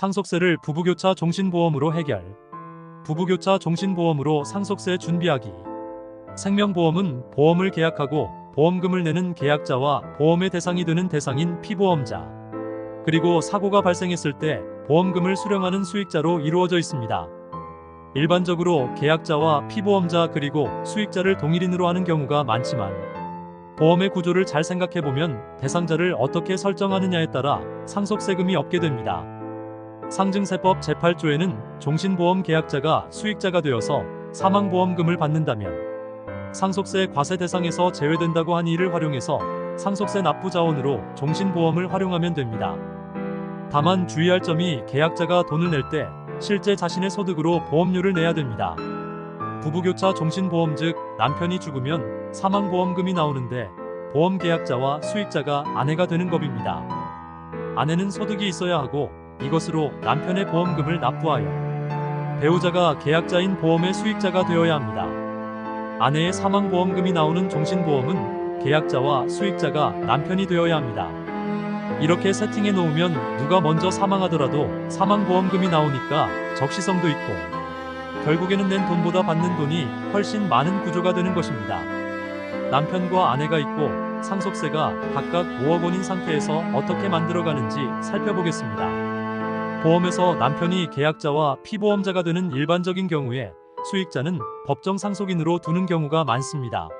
상속세를 부부교차 종신보험으로 해결. 부부교차 종신보험으로 상속세 준비하기. 생명보험은 보험을 계약하고 보험금을 내는 계약자와 보험의 대상이 되는 대상인 피보험자. 그리고 사고가 발생했을 때 보험금을 수령하는 수익자로 이루어져 있습니다. 일반적으로 계약자와 피보험자 그리고 수익자를 동일인으로 하는 경우가 많지만 보험의 구조를 잘 생각해보면 대상자를 어떻게 설정하느냐에 따라 상속세금이 없게 됩니다. 상증세법 제8조에는 종신보험 계약자가 수익자가 되어서 사망보험금을 받는다면 상속세 과세 대상에서 제외된다고 한 이를 활용해서 상속세 납부 자원으로 종신보험을 활용하면 됩니다. 다만 주의할 점이 계약자가 돈을 낼 때 실제 자신의 소득으로 보험료를 내야 됩니다. 부부교차 종신보험 즉 남편이 죽으면 사망보험금이 나오는데 보험 계약자와 수익자가 아내가 되는 법입니다. 아내는 소득이 있어야 하고 이것으로 남편의 보험금을 납부하여 배우자가 계약자인 보험의 수익자가 되어야 합니다. 아내의 사망보험금이 나오는 종신보험은 계약자와 수익자가 남편이 되어야 합니다. 이렇게 세팅해 놓으면 누가 먼저 사망하더라도 사망보험금이 나오니까 적시성도 있고 결국에는 낸 돈보다 받는 돈이 훨씬 많은 구조가 되는 것입니다. 남편과 아내가 있고 상속세가 각각 5억 원인 상태에서 어떻게 만들어가는지 살펴보겠습니다. 보험에서 남편이 계약자와 피보험자가 되는 일반적인 경우에 수익자는 법정 상속인으로 두는 경우가 많습니다.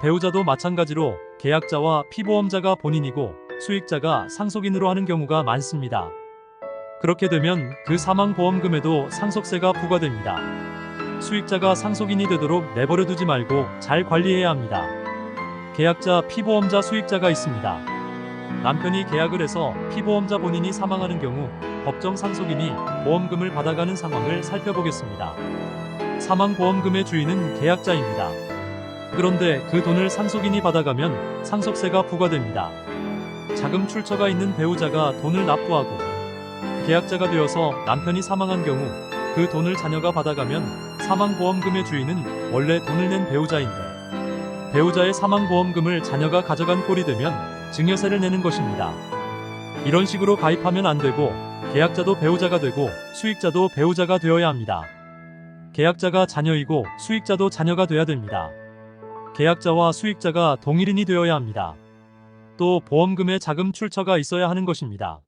배우자도 마찬가지로 계약자와 피보험자가 본인이고 수익자가 상속인으로 하는 경우가 많습니다. 그렇게 되면 그 사망보험금에도 상속세가 부과됩니다. 수익자가 상속인이 되도록 내버려 두지 말고 잘 관리해야 합니다. 계약자, 피보험자, 수익자가 있습니다. 남편이 계약을 해서 피보험자 본인이 사망하는 경우 법정 상속인이 보험금을 받아가는 상황을 살펴보겠습니다. 사망보험금의 주인은 계약자입니다. 그런데 그 돈을 상속인이 받아가면 상속세가 부과됩니다. 자금 출처가 있는 배우자가 돈을 납부하고 계약자가 되어서 남편이 사망한 경우 그 돈을 자녀가 받아가면 사망보험금의 주인은 원래 돈을 낸 배우자인데 배우자의 사망보험금을 자녀가 가져간 꼴이 되면 증여세를 내는 것입니다. 이런 식으로 가입하면 안 되고 계약자도 배우자가 되고 수익자도 배우자가 되어야 합니다. 계약자가 자녀이고 수익자도 자녀가 돼야 됩니다. 계약자와 수익자가 동일인이 되어야 합니다. 또 보험금의 자금 출처가 있어야 하는 것입니다.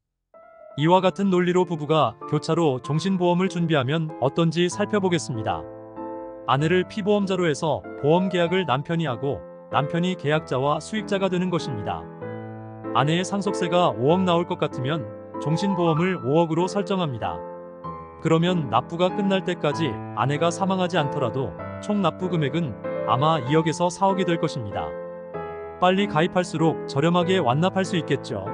이와 같은 논리로 부부가 교차로 종신보험을 준비하면 어떤지 살펴보겠습니다. 아내를 피보험자로 해서 보험 계약을 남편이 하고 남편이 계약자와 수익자가 되는 것입니다. 아내의 상속세가 5억 나올 것 같으면 종신보험을 5억으로 설정합니다. 그러면 납부가 끝날 때까지 아내가 사망하지 않더라도 총 납부 금액은 아마 2억에서 4억이 될 것입니다. 빨리 가입할수록 저렴하게 완납할 수 있겠죠.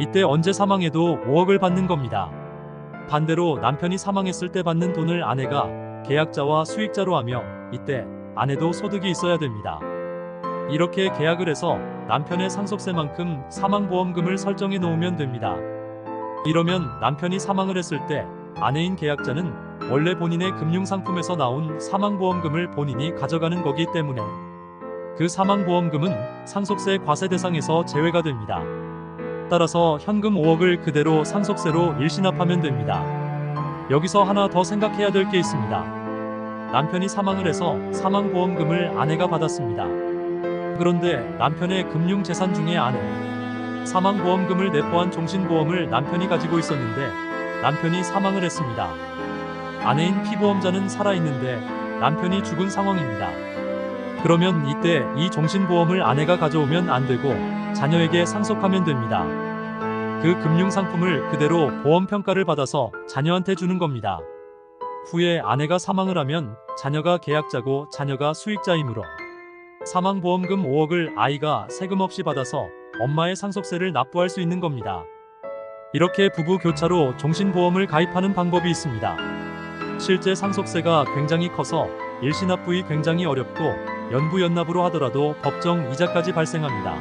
이때 언제 사망해도 5억을 받는 겁니다. 반대로 남편이 사망했을 때 받는 돈을 아내가 계약자와 수익자로 하며 이때 아내도 소득이 있어야 됩니다. 이렇게 계약을 해서 남편의 상속세만큼 사망보험금을 설정해 놓으면 됩니다. 이러면 남편이 사망을 했을 때 아내인 계약자는 원래 본인의 금융상품에서 나온 사망보험금을 본인이 가져가는 거기 때문에 그 사망보험금은 상속세 과세 대상에서 제외가 됩니다. 따라서 현금 5억을 그대로 상속세로 일신합하면 됩니다. 여기서 하나 더 생각해야 될 게 있습니다. 남편이 사망을 해서 사망보험금을 아내가 받았습니다. 그런데 남편의 금융재산 중에 아내 사망보험금을 내포한 종신보험을 남편이 가지고 있었는데 남편이 사망을 했습니다. 아내인 피보험자는 살아있는데 남편이 죽은 상황입니다. 그러면 이때 이 종신보험을 아내가 가져오면 안 되고 자녀에게 상속하면 됩니다. 그 금융상품을 그대로 보험평가를 받아서 자녀한테 주는 겁니다. 후에 아내가 사망을 하면 자녀가 계약자고 자녀가 수익자이므로 사망보험금 5억을 아이가 세금 없이 받아서 엄마의 상속세를 납부할 수 있는 겁니다. 이렇게 부부 교차로 종신보험을 가입하는 방법이 있습니다. 실제 상속세가 굉장히 커서 일시납부이 굉장히 어렵고 연부연납으로 하더라도 법정 이자까지 발생합니다.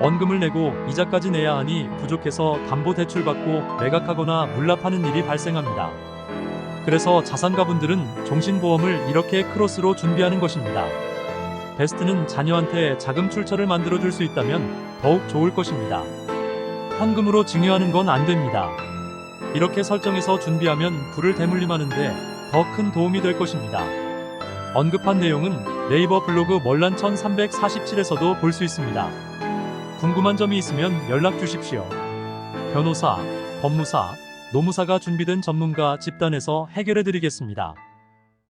원금을 내고 이자까지 내야 하니 부족해서 담보대출 받고 매각하거나 물납하는 일이 발생합니다. 그래서 자산가분들은 종신보험을 이렇게 크로스로 준비하는 것입니다. 베스트는 자녀한테 자금 출처를 만들어 줄 수 있다면 더욱 좋을 것입니다. 현금으로 증여하는 건 안 됩니다. 이렇게 설정해서 준비하면 불을 대물림하는데 더 큰 도움이 될 것입니다. 언급한 내용은 네이버 블로그 멀란 1347에서도 볼 수 있습니다. 궁금한 점이 있으면 연락 주십시오. 변호사, 법무사, 노무사가 준비된 전문가 집단에서 해결해 드리겠습니다.